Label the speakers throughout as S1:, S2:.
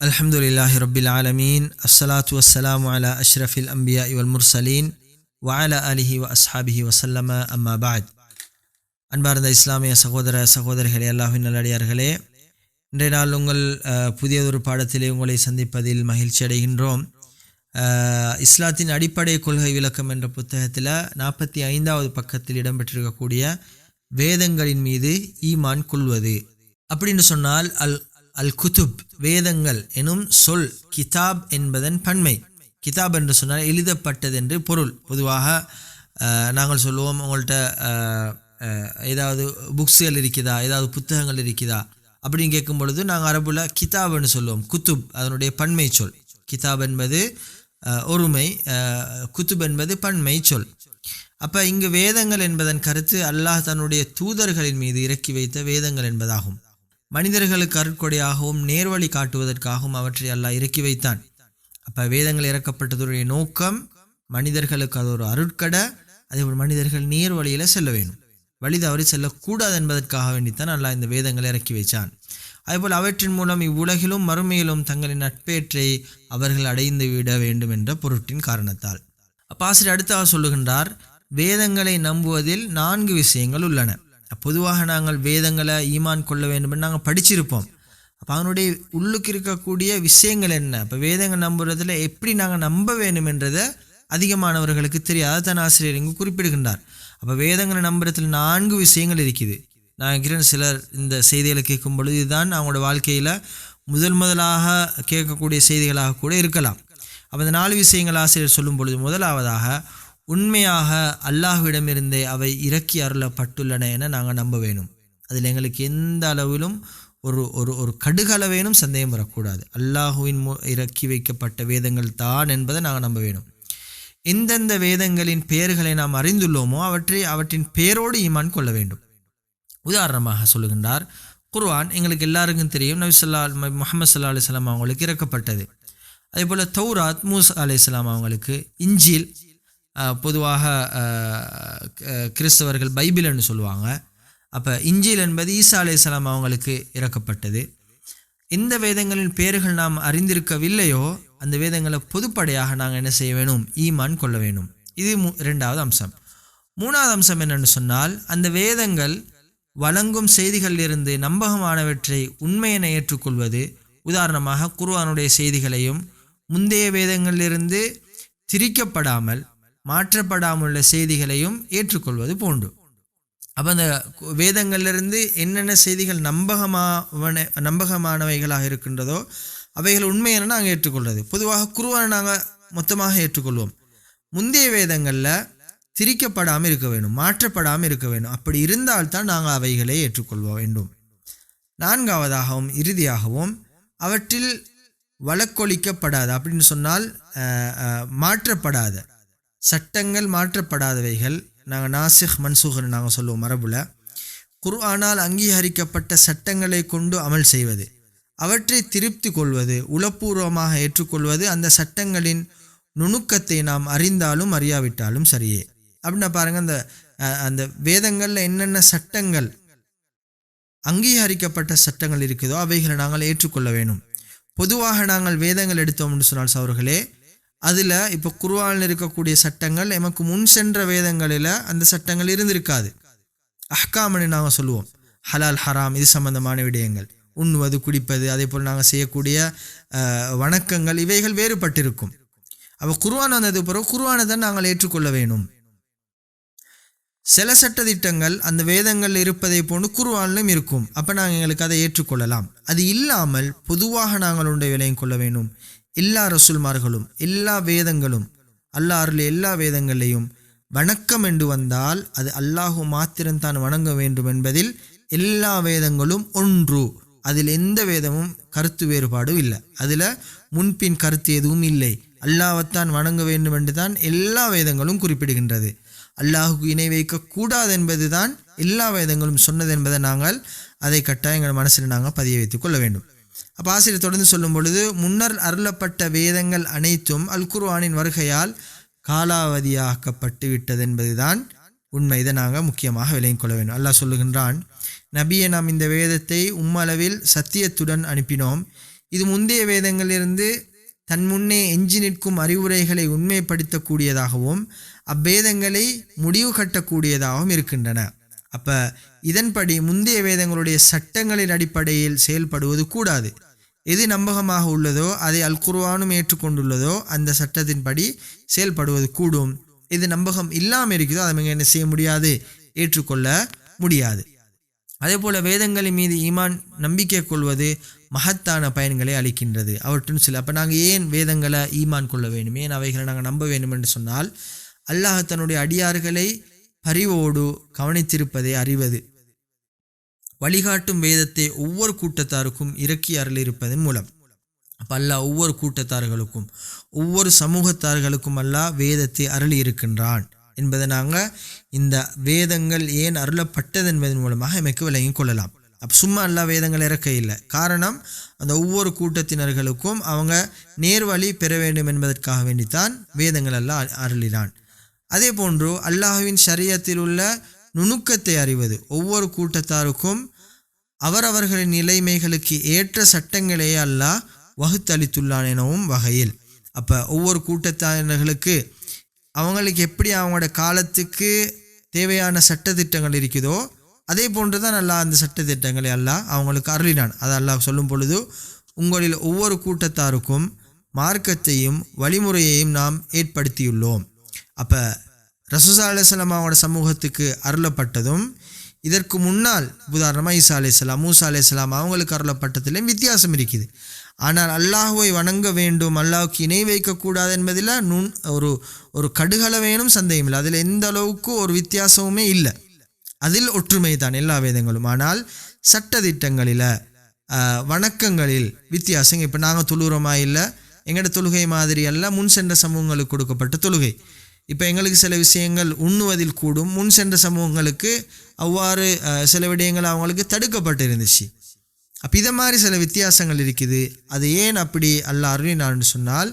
S1: الحمد لله رب العالمين الصلاة والسلام على أشرف الأنبياء والمرسلين وعلى آله وأصحابه وسلم أما بعد அன்பார்ந்த இஸ்லாமிய சகோதர சகோதரிகளே அல்லாஹின் நல்லடியார்களே இன்றைய நாள் உங்கள் அஹ், புதியதொரு பாடத்திலே உங்களை சந்திப்பதில் மகிழ்ச்சி அடைகின்றோம் அஹ், இஸ்லாத்தின் அடிப்படை கொள்கை விளக்கம் என்ற புத்தகத்தில் நாற்பத்தி ஐந்தாவது பக்கத்தில் இடம்பெற்றிருக்கக்கூடிய வேதங்களின் மீது ஈமான் கொள்வது அப்படின்னு சொன்னால் அல் அல் குதுப் வேதங்கள் எனும் சொல் கிதாப் என்பதன் பன்மை. கிதாப் என்று சொன்னால் எழுதப்பட்டது என்று பொருள். பொதுவாக நாங்கள் சொல்லுவோம் உங்கள்கிட்ட ஏதாவது புக்ஸுகள் இருக்குதா ஏதாவது புத்தகங்கள் இருக்குதா அப்படின்னு கேட்கும் பொழுது நாங்கள் அரபுல கிதாப்னு சொல்லுவோம். குத்துப் அதனுடைய பன்மை சொல். கிதாப் என்பது ஒருமை குத்துப் என்பது பன்மை சொல். அப்போ இங்கு வேதங்கள் என்பதன் கருத்து அல்லாஹ் தன்னுடைய தூதர்களின் மீது இறக்கி வைத்த வேதங்கள் என்பதாகும். மனிதர்களுக்கு அருட்கொடையாகவும் நேர்வழி காட்டுவதற்காகவும் அவற்றை அல்லாஹ் இறக்கி வைத்தான். அப்போ வேதங்கள் இறக்கப்பட்டதுடைய நோக்கம் மனிதர்களுக்கு அது ஒரு அருட்கடை அதே போல் மனிதர்கள் நேர் வழியில் செல்ல வேண்டும். வழி தவறி செல்லக்கூடாது என்பதற்காக வேண்டித்தான் அல்லாஹ் இந்த வேதங்களை இறக்கி வைத்தான். அதேபோல் அவற்றின் மூலம் இவ்வுலகிலும் மறுமையிலும் தங்களின் நட்பேற்றை அவர்கள் அடைந்து விட வேண்டும் என்ற பொருட்டின் காரணத்தால். அப்பாசிரியர் அடுத்தவர் சொல்லுகின்றார் வேதங்களை நம்புவதில் நான்கு விஷயங்கள் உள்ளன. பொதுவாக நாங்கள் வேதங்களை ஈமான் கொள்ள வேண்டும் நாங்கள் படிச்சிருப்போம். அப்போ அவனுடைய உள்ளுக்கு இருக்கக்கூடிய விஷயங்கள் என்ன? இப்போ வேதங்கள் நம்புறதுல எப்படி நாங்கள் நம்ப வேண்டும் என்றதை அதிகமானவர்களுக்கு தெரியாது தன் ஆசிரியர் இங்கு குறிப்பிடுகின்றார். அப்போ வேதங்களை நம்புறதுல நான்கு விஷயங்கள் இருக்குது. நான் நினைக்கிறேன் சிலர் இந்த செய்திகளை கேட்கும் பொழுது இதுதான் அவங்களோட வாழ்க்கையில் முதல் முதலாக கேட்கக்கூடிய செய்திகளாக கூட இருக்கலாம். அப்போ இந்த நாலு விஷயங்கள் ஆசிரியர் சொல்லும் பொழுது முதலாவதாக உண்மையாக அல்லாஹ்விடமிருந்தே அவை இறக்கி அருளப்பட்டுள்ளன என நாங்கள் நம்ப வேணும். அதில் எங்களுக்கு எந்த அளவிலும் ஒரு ஒரு ஒரு கடுகளவேனும் சந்தேகம் வரக்கூடாது. அல்லாஹுவின் மு இறக்கி வைக்கப்பட்ட வேதங்கள் தான் என்பதை நாங்கள் நம்ப வேணும். எந்தெந்த வேதங்களின் பெயர்களை நாம் அறிந்துள்ளோமோ அவற்றை அவற்றின் பெயரோடு ஈமான் கொள்ள வேண்டும். உதாரணமாக சொல்லுகின்றார் குர்ஆன் எங்களுக்கு எல்லாருக்கும் தெரியும். நபி சொல்லா முகமது சல்லா அலிஸ்லாம் அவங்களுக்கு இறக்கப்பட்டது. அதே போல் தௌராத் மூசா அலிஸ்லாம் அவங்களுக்கு இஞ்சில் பொதுவாக கிறிஸ்தவர்கள் பைபிள்னு சொல்லுவாங்க. அப்போ இஞ்சில் என்பது ஈசா அலிஸ்லாம் அவங்களுக்கு இறக்கப்பட்டது. எந்த வேதங்களின் பெயர்கள் நாம் அறிந்திருக்கவில்லையோ அந்த வேதங்களை பொதுப்படையாக நாங்கள் என்ன செய்ய வேணும்? ஈமான் கொள்ள வேணும். இது மு ரெண்டாவது அம்சம். மூணாவது அம்சம் என்னென்னு சொன்னால் அந்த வேதங்கள் வழங்கும் செய்திகளிலிருந்து நம்பகமானவற்றை உண்மையென ஏற்றுக்கொள்வது. உதாரணமாக குருவானுடைய செய்திகளையும் முந்தைய வேதங்களிலிருந்து திரிக்கப்படாமல் மாற்றப்படாமல் உள்ள செய்திகளையும் ஏற்றுக்கொள்வது போன்று அப்போ அந்த கு- வேதங்கள்லேருந்து என்னென்ன செய்திகள் நம்பகமாவன நம்பகமானவைகளாக இருக்கின்றதோ அவைகள் உண்மையான நாங்கள் ஏற்றுக்கொள்வது. பொதுவாக குருவான நாங்கள் மொத்தமாக ஏற்றுக்கொள்வோம். முந்தைய வேதங்களில் திரிக்கப்படாமல் இருக்க வேண்டும் மாற்றப்படாமல் இருக்க வேண்டும். அப்படி இருந்தால்தான் நாங்கள் அவைகளை ஏற்றுக்கொள்ள வேண்டும். நான்காவதாகவும் இறுதியாகவும் அவற்றில் வழக்கொழிக்கப்படாது அப்படின்னு சொன்னால் மாற்றப்படாத சட்டங்கள் மாற்றப்படாதவைகள் நாங்கள் நாசிக் மன்சூகர் நாங்கள் சொல்லுவோம் மரபுல. குர்ஆனால் அங்கீகரிக்கப்பட்ட சட்டங்களை கொண்டு அமல் செய்வது அவற்றை திருப்தி கொள்வது உளப்பூர்வமாக ஏற்றுக்கொள்வது அந்த சட்டங்களின் நுணுக்கத்தை நாம் அறிந்தாலும் அறியாவிட்டாலும் சரியே. அப்படின்னா பாருங்கள் அந்த அந்த வேதங்களில் என்னென்ன சட்டங்கள் அங்கீகரிக்கப்பட்ட சட்டங்கள் இருக்குதோ அவைகளை நாங்கள் ஏற்றுக்கொள்ள வேணும் பொதுவாக நாங்கள் வேதங்கள் எடுத்தோம்னு சொன்னால் அவர்களே அதில் இப்போ குர்ஆனில் இருக்கக்கூடிய சட்டங்கள் எமக்கு முன் சென்ற வேதங்களில் அந்த சட்டங்கள் இருந்திருக்காது. அஹ்காம்னு நாங்கள் சொல்லுவோம். ஹலால் ஹராம் இது சம்பந்தமான விடயங்கள். உண்ணுவது குடிப்பது அதே போல் நாங்கள் செய்யக்கூடிய வணக்கங்கள் இவைகள் வேறுபட்டிருக்கும். அப்போ குருவான் வந்தது பிறகு குர்ஆனை தான் நாங்கள் ஏற்றுக்கொள்ள வேணும் சில சட்ட திட்டங்கள் அந்த வேதங்கள் இருப்பதை போன்று குருவானிலும் இருக்கும். அப்போ நாங்கள் எங்களுக்கு அதை ஏற்றுக்கொள்ளலாம். அது இல்லாமல் பொதுவாக நாங்கள் உண்டை விலையும் கொள்ள வேண்டும். எல்லா ரசுல்மார்களும் எல்லா வேதங்களும் அல்லாஹ் எல்லா வேதங்களையும் வணக்கம் என்று வந்தால் அது அல்லாஹு மாத்திரம்தான் வணங்க வேண்டும் என்பதில் எல்லா வேதங்களும் ஒன்று. அதில் எந்த வேதமும் கருத்து வேறுபாடும் இல்லை. அதில் முன்பின் கருத்து எதுவும் இல்லை. அல்லாஹத்தான் வணங்க வேண்டும் என்று தான் எல்லா வேதங்களும் குறிப்பிடுகின்றது. அல்லாஹுக்கு இணை வைக்கக்கூடாது என்பதுதான் எல்லா வேதங்களும் சொன்னது என்பதை நாங்கள் அதை கட்டாயங்கள் எங்கள் மனசில் நாங்கள் பதிய வைத்துக் கொள்ள வேண்டும். அப்போ ஆசிரியர் தொடர்ந்து சொல்லும் பொழுது முன்னர் அருளப்பட்ட வேதங்கள் அனைத்தும் அல் குர்ஆனின் வருகையால் காலாவதியாக்கப்பட்டு விட்டது என்பதுதான் உண்மை. இதை நாங்கள் முக்கியமாக விளங்கிக் கொள்ள வேண்டும். அல்லாஹ் சொல்லுகின்றான் நபியை நாம் இந்த வேதத்தை உம்மளவில் சத்தியத்துடன் அனுப்பினோம். இது முந்தைய வேதங்களிலிருந்து தன் முன்னே எஞ்சி நிற்கும் அறிவுரைகளை உண்மைப்படுத்தக்கூடியதாகவும் அவ்வேதங்களை முடிவு கட்டக்கூடியதாகவும் இருக்கின்றன. அப்ப இதன்படி முந்தைய வேதங்களுடைய சட்டங்களின் அடிப்படையில் செயல்படுவது கூடாது. எது நம்பகமாக உள்ளதோ அதை அல் ஏற்றுக்கொண்டுள்ளதோ அந்த சட்டத்தின்படி செயல்படுவது கூடும். எது நம்பகம் இல்லாமல் இருக்குதோ அதை என்ன செய்ய முடியாது? ஏற்றுக்கொள்ள முடியாது. அதே போல வேதங்களின் மீது ஈமான் நம்பிக்கை கொள்வது மகத்தான பயன்களை அளிக்கின்றது. அவற்றின் சில. அப்போ நாங்கள் ஏன் வேதங்களை ஈமான் கொள்ள வேண்டும்? ஏன் அவைகளை நாங்கள் நம்ப வேண்டும் என்று சொன்னால் அல்லாஹ் தன்னுடைய அடியார்களை பரிவோடு கவனித்திருப்பதை அறிவது. வழிகாட்டும் வேதத்தை ஒவ்வொரு கூட்டத்தாருக்கும் இறக்கி அருளிருப்பதன் மூலம். அப்போ அல்லா ஒவ்வொரு கூட்டத்தார்களுக்கும் ஒவ்வொரு சமூகத்தார்களுக்கும் அல்லா வேதத்தை அருளி இருக்கின்றான் என்பதை நாங்கள் இந்த வேதங்கள் ஏன் அருளப்பட்டது என்பதன் மூலமாக எமக்கு விளங்கிக் கொள்ளலாம். அப்போ சும்மா அல்லா வேதங்கள் இறக்க இல்லை. காரணம் அந்த ஒவ்வொரு கூட்டத்தினர்களுக்கும் அவங்க நேர்வழி பெற வேண்டும் என்பதற்காக வேண்டித்தான் வேதங்கள் எல்லாம் அருளினான். அதே போன்று அல்லாஹுவின் சரியத்தில் உள்ள நுணுக்கத்தை அறிவது. ஒவ்வொரு கூட்டத்தாருக்கும் அவரவர்களின் நிலைமைகளுக்கு ஏற்ற சட்டங்களே அல்லாஹ் வகுத்தளித்துள்ளான் எனவும் வகையில். அப்போ ஒவ்வொரு கூட்டத்தாரர்களுக்கு அவங்களுக்கு எப்படி அவங்களோட காலத்துக்கு தேவையான சட்டத்திட்டங்கள் இருக்குதோ அதே போன்று தான் அல்லாஹ் அந்த சட்டத்திட்டங்களை அல்லாஹ் அவங்களுக்கு அருளினான். அதை அல்லாஹ் சொல்லும் பொழுது உங்களில் ஒவ்வொரு கூட்டத்தாருக்கும் மார்க்கத்தையும் வழிமுறையையும் நாம் ஏற்படுத்தியுள்ளோம். அப்போ ரசூசா அலிஸ்லாம் அவங்களோட சமூகத்துக்கு அருளப்பட்டதும் இதற்கு முன்னால் உதாரணமாக ஈசா அலிஸ்லாம் மூசா அலிஸ்லாம் அவங்களுக்கு அருளப்பட்டதுலேயும் வித்தியாசம் இருக்குது. ஆனால் அல்லாஹுவை வணங்க வேண்டும் அல்லாஹுக்கு இணை வைக்கக்கூடாது என்பதில் நுண் ஒரு ஒரு கடுகளவேனும் சந்தேகம் இல்லை. அதில் எந்த அளவுக்கு ஒரு வித்தியாசமுமே இல்லை. அதில் ஒற்றுமை தான் எல்லா வேதங்களும். ஆனால் சட்டத்திட்டங்களில் வணக்கங்களில் வித்தியாசம் இப்போ நாங்கள் தொழுகிறோமா இல்லை எங்களோட தொழுகை மாதிரி எல்லாம் முன் சென்ற சமூகங்களுக்கு கொடுக்கப்பட்ட தொழுகை. இப்போ எங்களுக்கு சில விஷயங்கள் உண்ணுவதில் கூடும். முன் சென்ற சமூகங்களுக்கு அவ்வாறு சில விடயங்கள் அவங்களுக்கு தடுக்கப்பட்டு இருந்துச்சு அப்போ இதை மாதிரி சில வித்தியாசங்கள் இருக்குது. அது ஏன் அப்படி அல்ல அருளினான்னு சொன்னால்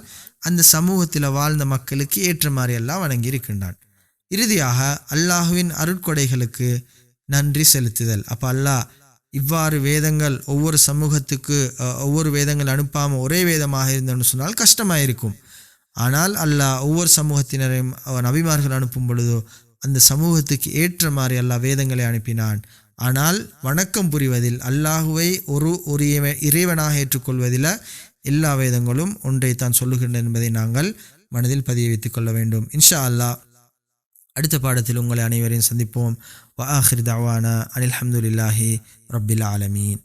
S1: அந்த சமூகத்தில் வாழ்ந்த மக்களுக்கு ஏற்ற மாதிரி எல்லாம் வணங்கி இருக்கின்றான். இறுதியாக அல்லாஹுவின் அருட்கொடைகளுக்கு நன்றி செலுத்துதல். அப்போ அல்லாஹ் இவ்வாறு வேதங்கள் ஒவ்வொரு சமூகத்துக்கு ஒவ்வொரு வேதங்கள் அனுப்பாமல் ஒரே வேதமாக இருந்தோன்னு சொன்னால் கஷ்டமாக இருக்கும் ஆனால் அல்லாஹ் ஒவ்வொரு சமூகத்தினரையும் நபிமார்கள் அனுப்பும் பொழுதோ அந்த சமூகத்துக்கு ஏற்ற மாதிரி அல்லாஹ் வேதங்களை அனுப்பினான். ஆனால் வணக்கம் புரிவதில் அல்லாஹுவை ஒரு ஒரு இறைவனாக ஏற்றுக்கொள்வதில் எல்லா வேதங்களும் ஒன்றை தான் சொல்லுகின்றன என்பதை நாங்கள் மனதில் பதிய வைத்துக் கொள்ள வேண்டும். இன்ஷா அல்லாஹ் அடுத்த பாடத்தில் உங்களை அனைவரையும் சந்திப்போம். வ ஆஹிர் தவானா அனில் அஹமதுல்லாஹி ரபில் ஆலமீன்.